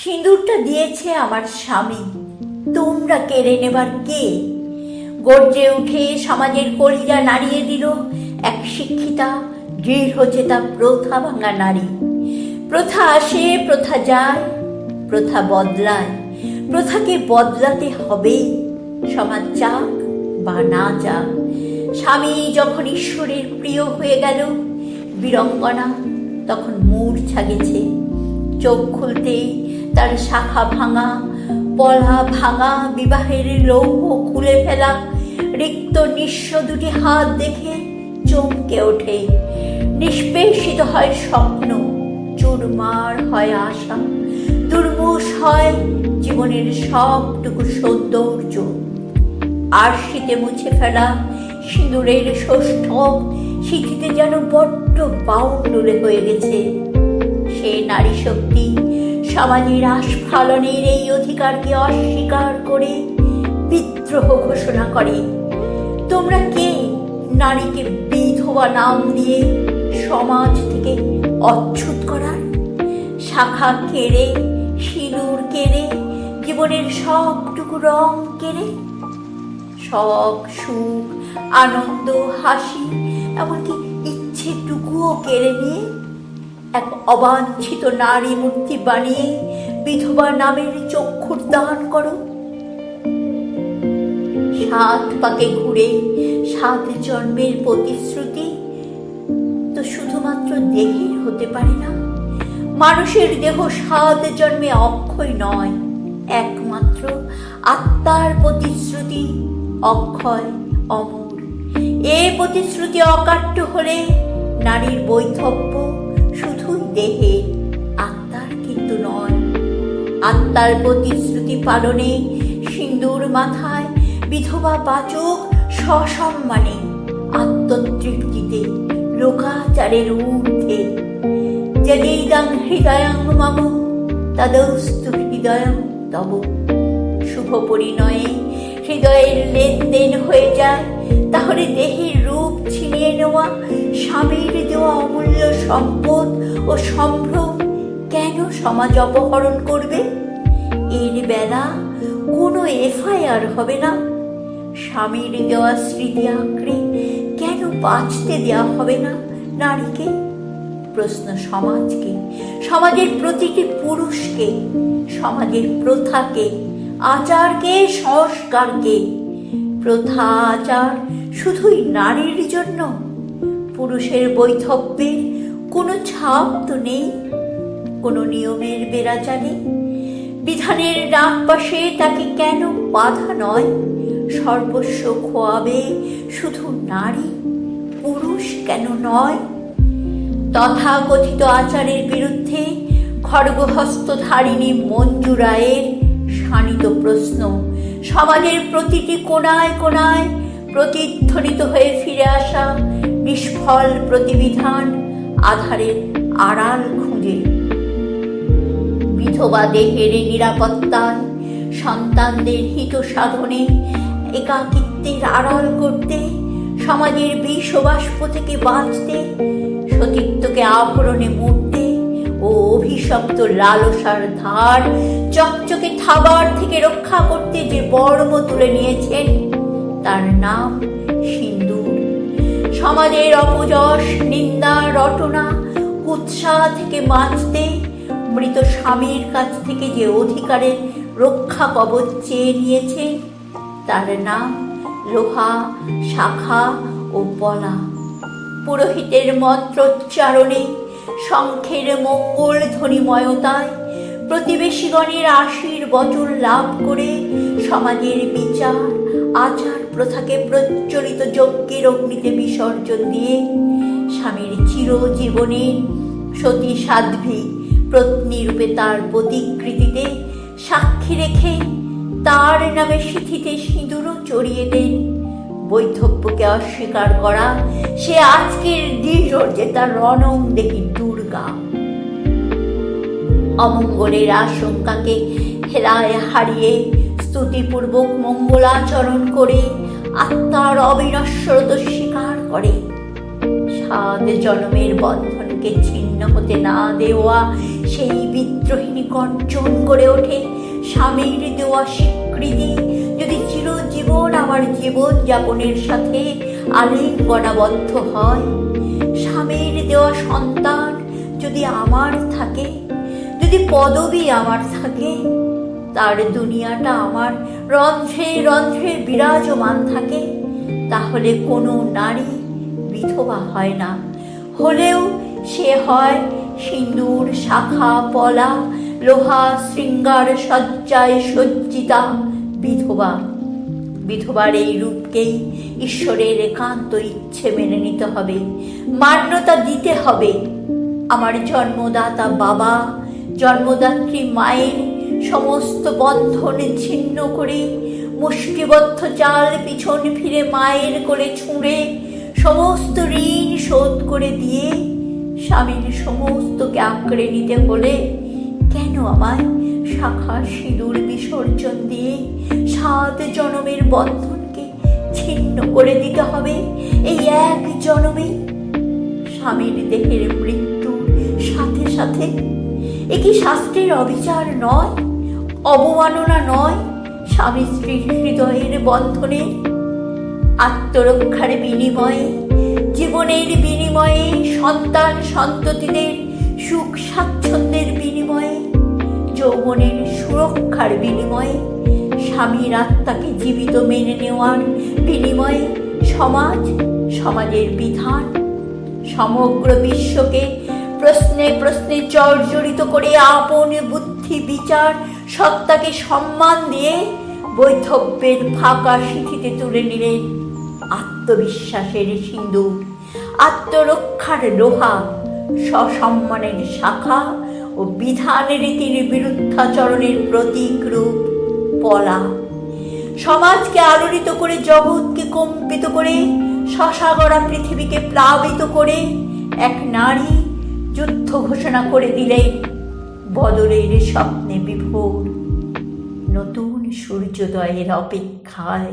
সিঁদুরটা দিয়েছে আমার স্বামী। তোমরা কেড়ে নেবার কে? গর্জে উঠে সমাজের কলিজা নাড়িয়ে দিল এক শিক্ষিতা দৃঢ় চেতা প্রথা ভাঙা নারী। প্রথা আসে, প্রথা যায়, প্রথা বদলায়। প্রথাকে বদলাতে হবে সমাজ যাক বা না যাক স্বামী যখন ঈশ্বরের প্রিয় হয়ে গেল, বীরঙ্গনা তখন মূর্ছা গেছে। চোখ খুলতেই তার শাখা ভাঙা পলা ভাঙা, বিবাহের লৌহ খুলে ফেলা, রিক্ত নিঃস্ব দুটি হাত দেখে চমকে ওঠে। নিষ্পেষিত হয় স্বপ্ন, চুরমার হয় আশা, দুর্মুষ হয় জীবনের সবটুকু সৌন্দর্য। আর শীতে মুছে ফেলা সিঁদুরের ষষ্ঠক শীতিতে যেন বড্ড বাউন্ডুলে হয়ে গেছে। সে নারী শক্তি। সমাজের আস্ফালনের এই অধিকারকে অস্বীকার করে বিদ্রোহ ঘোষণা করে। তোমরা কে? নারীকে বিধবা নাম দিয়ে সমাজ থেকে অচ্ছুত করার? শাখা কেড়ে, সিঁদুর কেড়ে, জীবনের সবটুকু রং কেড়ে? সব সুখ, আনন্দ, হাসি, এমনকি ইচ্ছেটুকুও কেড়ে নিয়ে এক অবাঞ্ছিত নারী মূর্তি বানিয়ে বিধবা নামের চক্ষুর দান করো। সাত পাকে ঘুরে, সাত জন্মের প্রতিশ্রুতি তো শুধুমাত্র দেহের হতে পারে না। মানুষের দেহ সাত জন্মে অক্ষয় নয়, একমাত্র আত্মার প্রতিশ্রুতি অক্ষয় অমর। এ প্রতিশ্রুতি অকাট্য হলে নারীর বৈধব্য শুধুই দেহে, আত্মার কিন্তু নয়। আত্মার প্রতিশ্রুতি পালনে সিন্দুর মাথায় বিধবা বাচক সসম্মানে আত্মতৃপ্তিতে লোকাচারের ঊর্ধ্বে যদিদং হৃদয়ং মম, তদস্তু হৃদয়ং তব। শুভ পরিণয়ে হৃদয়ের লেনদেন হয়ে যায়, তাহলে দেহের ছিনিয়ে নেওয়া স্বামীর দেওয়া অমূল্য সম্পদ ও সম্ভ্রম কেন সমাজ অপহরণ করবে? এর বেলা কোনো এফআইআর হবে না। স্বামীর দেওয়া স্মৃতি আঁকড়ে কেন বাঁচতে দেওয়া হবে না নারীকে? প্রশ্ন সমাজকে, সমাজের প্রতিটি পুরুষকে, সমাজের প্রথাকে, আচারকে, সংস্কারকে প্রথা আচার শুধুই নারীর জন্য। পুরুষের বৈধব্যের কোনো ছাপ তো নেই, কোনো নিয়মের বেড়াচা নেই। বিধানের ডাক পাশে তাকে কেন বাধা নয়? সর্বস্ব খোয়াবে শুধু নারী, পুরুষ কেন নয়? তথাকথিত আচারের বিরুদ্ধে খড়গহস্তধারিণী মঞ্জু রায়ের শানিত প্রশ্ন। সমাজের প্রতিটি কোনায় কোনায় প্রতিধ্বনিত হয়ে ফিরে আসা নিষ্ফল প্রতিবিধান আধারের আড়াল খুঁজে। বিধবা দেহের নিরাপত্তায় সন্তানদের হিত সাধনে, একাকিত্বের আড়াল করতে, সমাজের বিষ বাষ্প থেকে বাঁচতে, সতীত্বকে আভরণে মুড়তে ও অভিশপ্ত লালসার ধার চকচকে থাবার থেকে রক্ষা করতে যে বর্ম তুলে নিয়েছেন, তার নাম সিন্দুর। সমাজের অপযশ, নিন্দা, রটনা, কুৎসা থেকে বাঁচতে, মৃত স্বামীর কাছ থেকে যে অধিকারের রক্ষা কবচ চেয়ে নিয়েছে তার নাম লোহা, শাখা ও পলা। পুরোহিতের মন্ত্রোচ্চারণে শঙ্খের মঙ্গল ধ্বনিময়তায় প্রতিবেশীগণের আশীর বচন লাভ করে সমাজের বিচার, আচার প্রথাকে প্রচলিত যজ্ঞের অগ্নিতে বিসর্জন দিয়ে স্বামীর চিরজীবনের সতী সাধ্বী পত্নী রূপে তার প্রতিকৃতিতে সাক্ষী রেখে তার নামে সিথিতে সিঁদুরও চড়িয়ে দেন। বৈধব্যকে অস্বীকার করা সে আজকের দৃঢ় যে তার রণং দেখি দুর্গা। অমঙ্গলের আশঙ্কাকে হেলায় হারিয়ে স্তুতিপূর্বক মঙ্গলাচরণ করে আত্মার অবিনশ্বরত স্বীকার করে। সাত জন্মের বন্ধন বন্ধনকে ছিন্ন হতে না দেওয়া, সেই বিদ্রোহিনী গর্জন করে ওঠে। স্বামীর দেওয়া স্বীকৃতি, যদি চিরজীবন আমার জীবন যাপনের সাথে আলিঙ্গনাবদ্ধ হয়। স্বামীর দেওয়া সন্তান যদি আমার থাকে যদি পদবি আমার থাকে, তার দুনিয়াটা আমার রন্ধ্রে রন্ধ্রে বিরাজমান থাকে, তাহলে কোনো নারী বিধবা হয় না। হলেও সে হয় সিন্দুর, শাখা, পলা, লোহা, শৃঙ্গার সজ্জায় সজ্জিতা বিধবা। বিধবার এই রূপকেই ঈশ্বরের একান্ত ইচ্ছে মেনে নিতে হবে। মান্যতা দিতে হবে। আমার জন্মদাতা বাবা জন্মদাত্রী মায়ের সমস্ত বন্ধন ছিন্ন করে মুষ্টিবদ্ধ চাল পিছন ফিরে মায়ের করে ছুঁড়ে সমস্ত ঋণ শোধ করে দিয়ে স্বামীর সমস্তকে আঁকড়ে নিতে হলে কেন আমায় শাখা সিঁদুর বিসর্জন দিয়ে সাত জনমের বন্ধনকে ছিন্ন করে দিতে হবে? এই এক জনমে স্বামীর দেহের মৃত্যুর সাথে সাথে এ কি শাস্ত্রের অবিচার নয়? অবমাননা নয়? স্বামী স্ত্রীর হৃদয়ের বন্ধনে? আত্মরক্ষার বিনিময়ে? জীবনের বিনিময়ে? সন্তান সন্ততিদের সুখ স্বাচ্ছন্দ্যের বিনিময়ে? যৌবনের সুরক্ষার বিনিময়ে? স্বামীর আত্মাকে জীবিত মেনে নেওয়ার বিনিময়ে? সমাজ, সমাজের বিধান? সমগ্র বিশ্বকে প্রশ্নে প্রশ্নে জর্জরিত করে আপন বুদ্ধি বিচার, সত্তাকে সম্মান দিয়ে বৈধব্যের ফাঁকা সিঁথিতে তুলে নিলেন আত্মবিশ্বাসের সিন্দুর আত্মরক্ষার লোহা, সসম্মানের শাখা ও বিধান রীতির বিরুদ্ধাচরণের প্রতীক রূপ পলা। সমাজকে আলোড়িত করে, জগৎকে কম্পিত করে শশাগড়া পৃথিবীকে প্লাবিত করে এক নারী যুদ্ধ ঘোষণা করে দিলেন বদলের স্বপ্নে বিভোর নতুন সূর্যোদয়ের অপেক্ষায়।